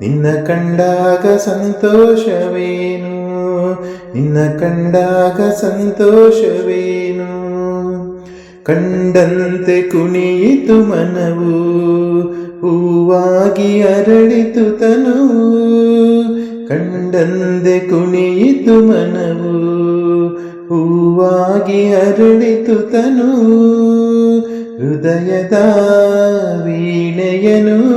ನಿನ್ನ ಕಂಡಾಗ ಸಂತೋಷವೇನು? ನಿನ್ನ ಕಂಡಾಗ ಸಂತೋಷವೇನು? ಕಂಡಂತೆ ಕುಣಿಯಿತು ಮನವು, ಹೂವಾಗಿ ಅರಳಿತು ತನು ಕಂಡಂತೆ ಕುಣಿಯಿತು ಮನವು, ಹೂವಾಗಿ ಅರಳಿತು ತನು ಹೃದಯದ ವೀಣೆಯನು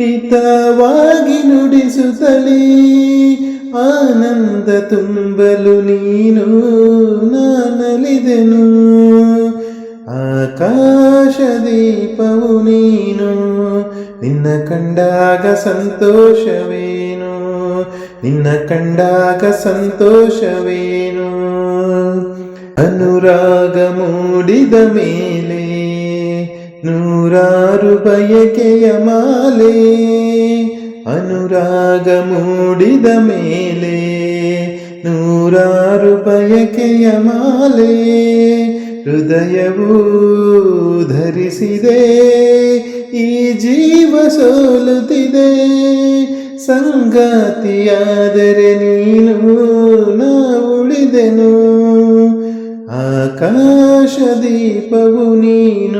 ಹಿತವಾಗಿ ನುಡಿಸುತ್ತಲೇ ಆನಂದ ತುಂಬಲು ನೀನು ನಾನಲಿದೆನು. ಆಕಾಶ ದೀಪವು ನೀನು, ನಿನ್ನ ಕಂಡಾಗ ಸಂತೋಷವೇನು? ನಿನ್ನ ಕಂಡಾಗ ಸಂತೋಷವೇನು? ಅನುರಾಗ ಮೂಡಿದ ಮೇಲೆ ನೂರಾರು ಬಯಕೆಯ ಮಾಲೆ, ಅನುರಾಗ ಮೂಡಿದ ಮೇಲೆ. ನೂರಾರು ಬಯಕೆಯ ಮಾಲೆ, ಹೃದಯವು ಧರಿಸಿದೆ, ಈ ಜೀವ ಸೋಲುತ್ತಿದೆ. ಸಂಗಾತಿಯಾದರೆ ನೀನು, ನಾ ಉಳಿದೆನು. ಆಕಾಶ ದೀಪವು ನೀನು